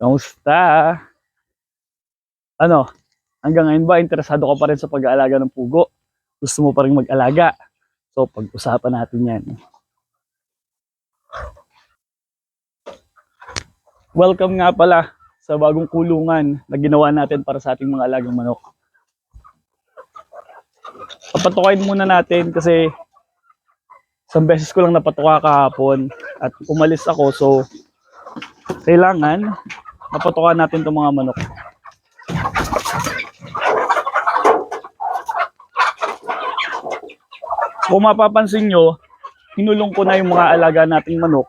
Kamusta? Ano? Hanggang ngayon ba, interesado ka pa rin sa pag-aalaga ng pugo? Gusto mo pa rin mag-alaga? So, pag-usapan natin yan. Welcome nga pala sa bagong kulungan na ginawa natin para sa ating mga alagang manok. Papatukain muna natin kasi isang beses ko lang napatuka kahapon at umalis ako so kailangan napatukan natin itong mga manok. Kung mapapansin nyo, hinulong ko na yung mga alaga nating manok.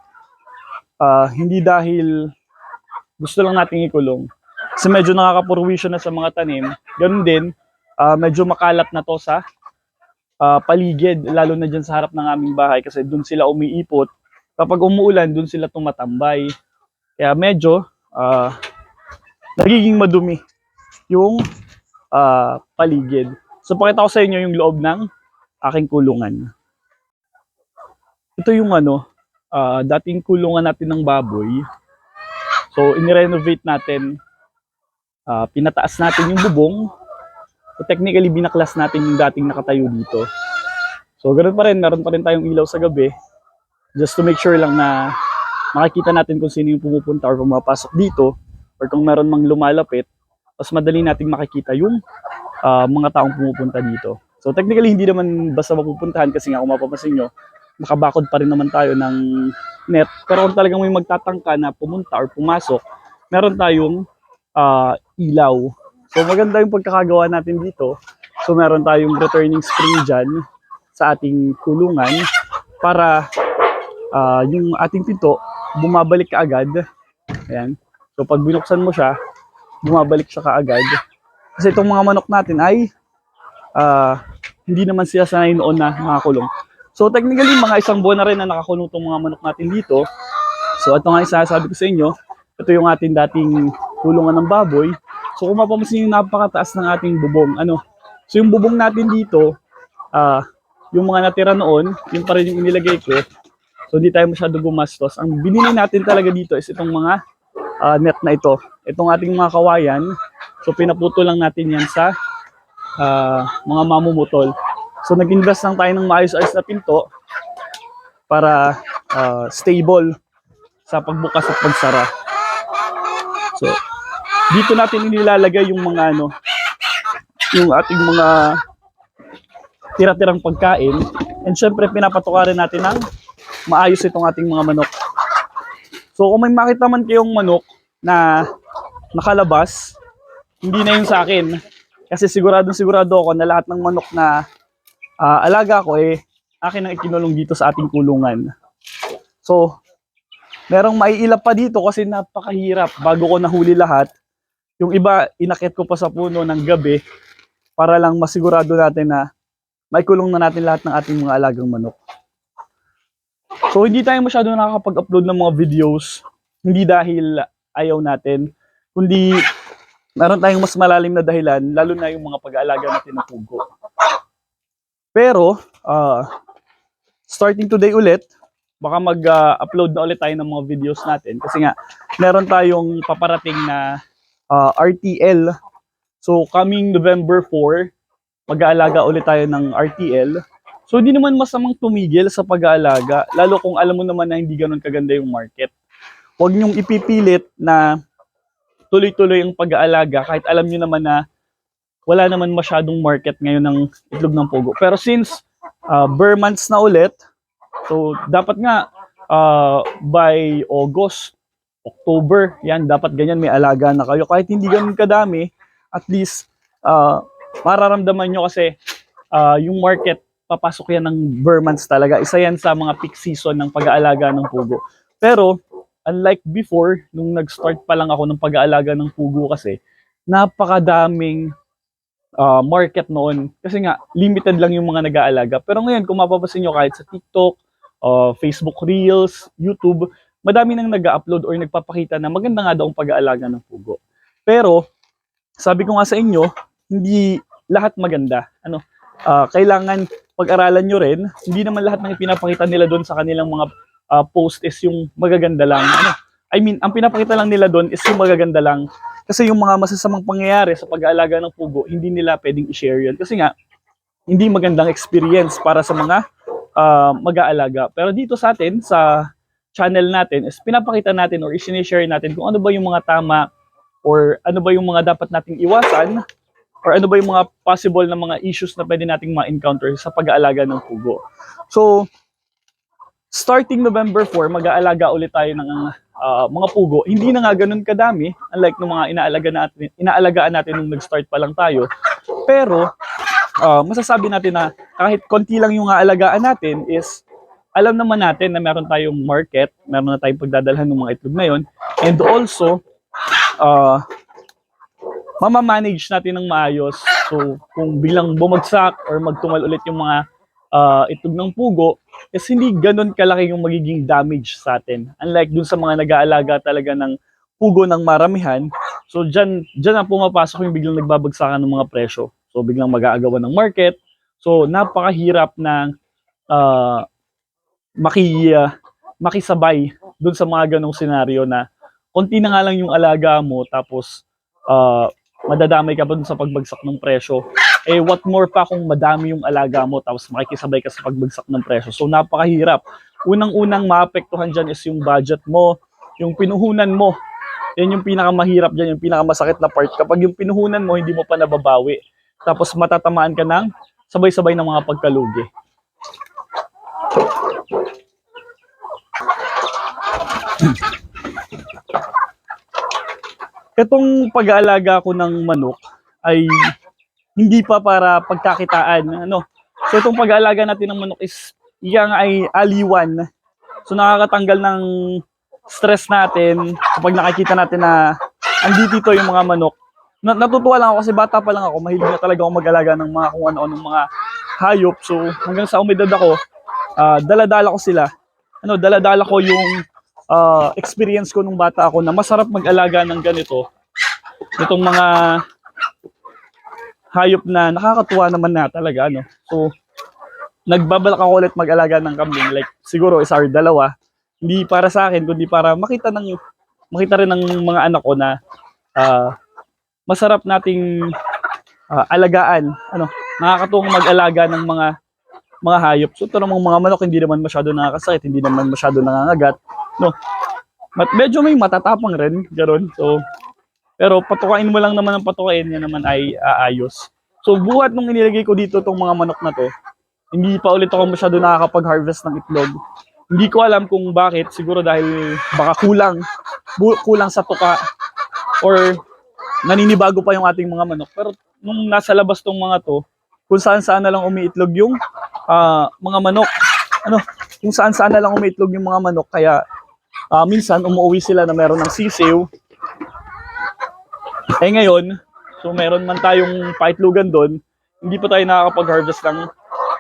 Ah, hindi dahil gusto lang nating ikulong. Kasi medyo nakakapurwisyo na sa mga tanim. Ganun din, ah, medyo makalat na to sa ah, paligid, lalo na dyan sa harap ng aming bahay kasi dun sila umiipot. Kapag umuulan, dun sila tumatambay. Kaya medyo ah, nagiging madumi yung ah, paligid. So pakita ko sa inyo yung loob ng aking kulungan. Ito yung ano, ah, dating kulungan natin ng baboy. So inirenovate natin, ah, pinataas natin yung bubong. So technically binaklas natin yung dating nakatayo dito. So ganoon pa rin, meron pa rin tayong ilaw sa gabi. Just to make sure lang na makikita natin kung sino yung pumupunta or pumapasok dito or kung meron mang lumalapit, mas madali nating makikita yung ah, mga taong pumupunta dito. So technically hindi naman basta mapupuntahan kasi nga kung mapapansin nyo, nakabakod pa rin naman tayo ng net. Pero kung talagang may magtatangka na pumunta or pumasok, meron tayong ah, ilaw. So maganda yung pagkakagawa natin dito. So meron tayong returning spring dyan sa ating kulungan para ah, yung ating pinto bumabalik kaagad. Ayan. So pag binuksan mo siya, bumabalik siya kaagad. Kasi itong mga manok natin ay ah, hindi naman sila sanay noon na nakakulong. So technically, mga isang buwan na rin na nakakulong itong mga manok natin dito. So ito nga yung sinasabi ko sa inyo, ito yung ating dating kulungan ng baboy. So kung mapapansin yung napakataas ng ating bubong, ano, so yung bubong natin dito, ah, yung mga natira noon, yung pa rin yung inilagay ko. So hindi tayo masyado gumastos. Ang binili natin talaga dito is itong mga ah, net na ito. Itong ating mga kawayan, so pinaputo lang natin yan sa ah, mga mamumutol. So nag-invest lang tayo ng maayos-ayos na pinto para ah, stable sa pagbukas at pagsara. So dito natin inilalagay yung mga ano, yung ating mga tira-tirang pagkain. And syempre pinapatuka rin natin ng maayos itong ating mga manok. So kung may makita man kayong manok na nakalabas, hindi na yun sa akin. Kasi siguradong sigurado ako na lahat ng manok na ah, alaga ko eh, akin ang ikinulong dito sa ating kulungan. So, merong maiilap pa dito kasi napakahirap bago ko nahuli lahat. Yung iba, inakit ko pa sa puno ng gabi para lang masigurado natin na may kulong na natin lahat ng ating mga alagang manok. So, hindi tayo masyado nakakapag-upload ng mga videos. Hindi dahil ayaw natin, kundi meron tayong mas malalim na dahilan, lalo na yung mga pag-aalaga natin ng pugo. Pero, ah, starting today ulit, baka mag-upload na ulit tayo ng mga videos natin. Kasi nga, meron tayong paparating na ah, RTL. So, coming November 4, mag-aalaga ulit tayo ng RTL. So, hindi naman masamang tumigil sa pag-aalaga, lalo kung alam mo naman na hindi ganun kaganda yung market. Huwag niyong ipipilit na tuloy-tuloy ang pag-aalaga kahit alam niyo naman na wala naman masyadong market ngayon ng itlog ng pugo. Pero since uh, bare months na ulit, so dapat nga ah, by August, October, yan, dapat ganyan may alaga na kayo. Kahit hindi ganun kadami, at least ah, mararamdaman nyo kasi ah, yung market, papasok yan ng bare months talaga. Isa yan sa mga peak season ng pag-aalaga ng pugo. Pero, unlike before, nung nag-start pa lang ako ng pag-aalaga ng pugo kasi, napakadaming ah, market noon. Kasi nga, limited lang yung mga nag-aalaga. Pero ngayon, kung mapapasin nyo kahit sa TikTok, ah, Facebook Reels, YouTube, madami nang nag-upload or nagpapakita na maganda nga daw ang pag-aalaga ng pugo. Pero, sabi ko nga sa inyo, hindi lahat maganda. Ano, ah, kailangan pag-aralan nyo rin, hindi naman lahat ng ipinapakita nila doon sa kanilang mga ah, post is yung magaganda lang. Ano, I mean, ang pinapakita lang nila doon is yung magaganda lang. Kasi yung mga masasamang pangyayari sa pag-aalaga ng pugo, hindi nila pwedeng i-share yun. Kasi nga, hindi magandang experience para sa mga ah, mag-aalaga. Pero dito sa atin, sa channel natin, is pinapakita natin or i-share natin kung ano ba yung mga tama or ano ba yung mga dapat nating iwasan or ano ba yung mga possible na mga issues na pwede nating ma-encounter sa pag-aalaga ng pugo. So, starting November 4, mag-aalaga ulit tayo ng ah, mga pugo. Hindi na nga ganun kadami, unlike ng mga inaalaga natin, inaalagaan natin nung nag-start pa lang tayo. Pero, ah, masasabi natin na kahit konti lang yung aalagaan natin is alam naman natin na meron tayong market, meron na tayong pagdadalhan ng mga itlog na yun. And also, uh, mamamanage natin ng maayos. So, kung bilang bumagsak or magtumal ulit yung mga ah, itlog ng pugo, is hindi ganun kalaki yung magiging damage sa atin. Unlike dun sa mga nag-aalaga talaga ng pugo ng maramihan, so dyan, dyan na pumapasok yung biglang nagbabagsakan ng mga presyo. So, biglang mag-aagawan ng market. So, napakahirap na ah, maki, ah, makisabay dun sa mga ganong senaryo na konti na nga lang yung alaga mo tapos ah, madadamay ka pa dun sa pagbagsak ng presyo. Eh, what more pa kung madami yung alaga mo tapos makikisabay ka sa pagbagsak ng presyo. So, napakahirap. Unang-unang maapektuhan dyan is yung budget mo, yung pinuhunan mo. Yan yung pinakamahirap dyan, yung pinakamasakit na part. Kapag yung pinuhunan mo, hindi mo pa nababawi. Tapos matatamaan ka ng sabay-sabay ng mga pagkalugi. Itong pag-aalaga ko ng manok ay hindi pa para pagkakitaan. Ano? So itong pag-aalaga natin ng manok is iyang ay aliwan. So nakakatanggal ng stress natin kapag nakikita natin na andito ito yung mga manok. Na- natutuwa lang ako kasi bata pa lang ako, mahilig na talaga ako mag-alaga ng mga kung ano-ano mga hayop. So hanggang sa umedad ako, ah, dala-dala ko sila. Ano, dala-dala ko yung ah, experience ko nung bata ako na masarap mag-alaga ng ganito. Itong mga hayop na nakakatuwa naman na talaga. Ano. So, nagbabalak ako ulit mag-alaga ng kambing. Like, siguro isa or dalawa. Hindi para sa akin, kundi para makita ng makita rin ng mga anak ko na ah, masarap nating ah, alagaan. Ano, nakakatuwang mag-alaga ng mga mga hayop. So, ito mga manok, hindi naman masyado nakakasakit, hindi naman masyado nangangagat. No. But medyo may matatapang rin, gano'n. So, pero patukain mo lang naman ang patukain, yan naman ay aayos. So, buhat nung inilagay ko dito tong mga manok na to, hindi pa ulit ako masyado nakakapag-harvest ng itlog. Hindi ko alam kung bakit, siguro dahil baka kulang, kulang sa tuka, or naninibago pa yung ating mga manok. Pero nung nasa labas tong mga to, kung saan saan na lang umiitlog yung ah, mga manok. Ano, kung saan saan na lang umiitlog yung mga manok, kaya ah, minsan umuwi sila na meron ng sisiw, eh ngayon, so meron man tayong paitlogan doon, hindi pa tayo nakakapag-harvest ng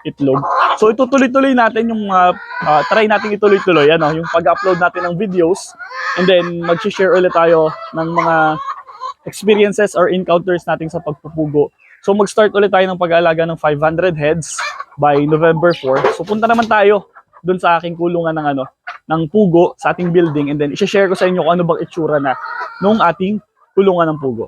itlog. So itutuloy-tuloy natin yung mga, ah, try natin ituloy-tuloy, ano, yung pag-upload natin ng videos, and then mag-share ulit tayo ng mga experiences or encounters natin sa pagpupugo. So mag-start ulit tayo ng pag-aalaga ng 500 heads by November 4. So punta naman tayo doon sa aking kulungan ng ano, ng pugo sa ating building and then i-share ko sa inyo kung ano bang itsura na nung ating kulungan ng pugo.